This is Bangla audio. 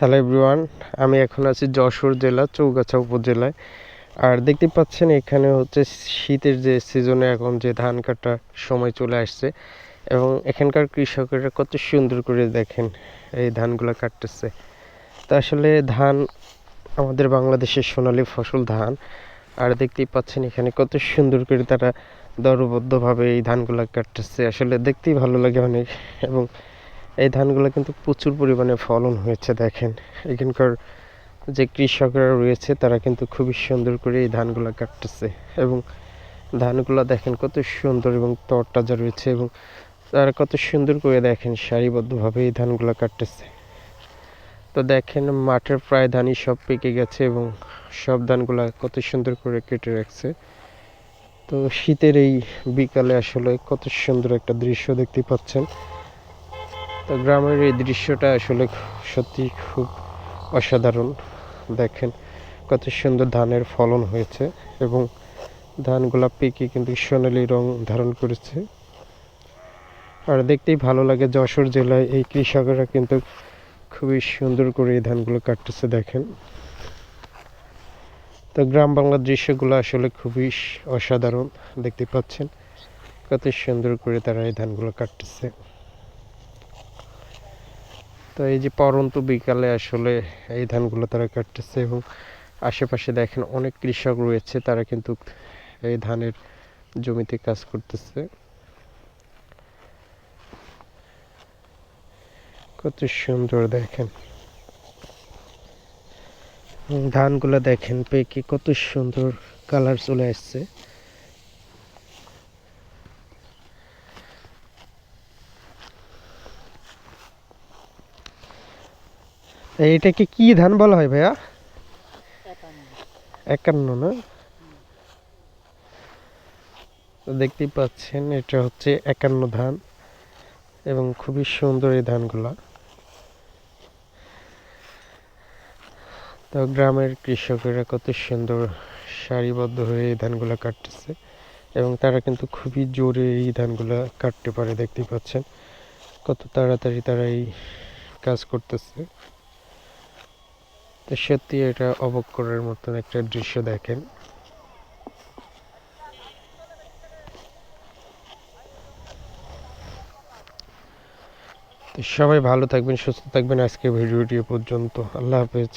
হ্যালো এভরিওয়ান আমি এখন আছি যশোর জেলা, চৌগাছা উপজেলায়। আর দেখতে পাচ্ছেন, এখানে হচ্ছে শীতের যে সিজনে এখন যে ধান কাটার সময় চলে আসছে, এবং এখানকার কৃষকেরা কত সুন্দর করে দেখেন এই ধানগুলো কাটতেছে। তা আসলে ধান আমাদের বাংলাদেশের সোনালী ফসল ধান, আর দেখতেই পাচ্ছেন এখানে কত সুন্দর করে তারা দলবদ্ধভাবে এই ধানগুলো কাটতেছে। আসলে দেখতেই ভালো লাগে অনেক, এবং এই ধানগুলো কিন্তু প্রচুর পরিমাণে ফলন হয়েছে, দেখেন। এখানকার যে কৃষকরা রয়েছে, তারা কিন্তু খুবই সুন্দর করে এই ধানগুলো কাটতেছে এবং ধানগুলো দেখেন কত সুন্দর এবং তরতাজা রয়েছে এবং তারা কত সুন্দর করে দেখেন সারিবদ্ধভাবে এই ধানগুলো কাটতেছে। তো দেখেন মাঠের প্রায় ধানই সব পেকে গেছে এবং সব ধানগুলো কত সুন্দর করে কেটে রাখছে। তো শীতের এই বিকালে আসলে কত সুন্দর একটা দৃশ্য দেখতে পাচ্ছেন। তো গ্রামের এই দৃশ্যটা আসলে সত্যি খুব অসাধারণ। দেখেন কত সুন্দর ধানের ফলন হয়েছে এবং ধানগুলা পেকে কিন্তু সোনালি রং ধারণ করেছে। আর দেখতেই ভালো লাগে যশোর জেলায় এই কৃষকেরা কিন্তু খুবই সুন্দর করে এই ধানগুলো কাটতেছে, দেখেন। তো গ্রাম বাংলার দৃশ্যগুলো আসলে খুবই অসাধারণ, দেখতে পাচ্ছেন। কত সুন্দর করে তারা এই ধানগুলো কাটতেছে। তো এই যে পরন্ত বিকালে আসলে এই ধানগুলো তারা কাটতেছে এবং আশেপাশে দেখেন অনেক কৃষক রয়েছে, তারা কিন্তু এই ধানের জমিতে কাজ করতেছে। কত সুন্দর দেখেন। ধানগুলো দেখেন পেকে কত সুন্দর কালার চলে আসছে। এইটাকে কি ধান বলা হয় ভাইয়া? একান্ন না? দেখতেই পাচ্ছেন, এটা হচ্ছে একান্ন ধান এবং খুবই সুন্দর এই ধানগুলা। তো গ্রামের কৃষকেরা কত সুন্দর সারিবদ্ধ হয়ে এই ধানগুলা কাটতেছে এবং তারা কিন্তু খুবই জোরে এই ধানগুলা কাটতে পারে, দেখতেই পাচ্ছেন। কত তাড়াতাড়ি তারা এই কাজ করতেছে। তো সত্যি এটা অবাক করার মতন একটা দৃশ্য দেখেন। তো সবাই ভালো থাকবেন, সুস্থ থাকবেন। আজকে ভিডিওটি পর্যন্ত। আল্লাহ হাফেজ।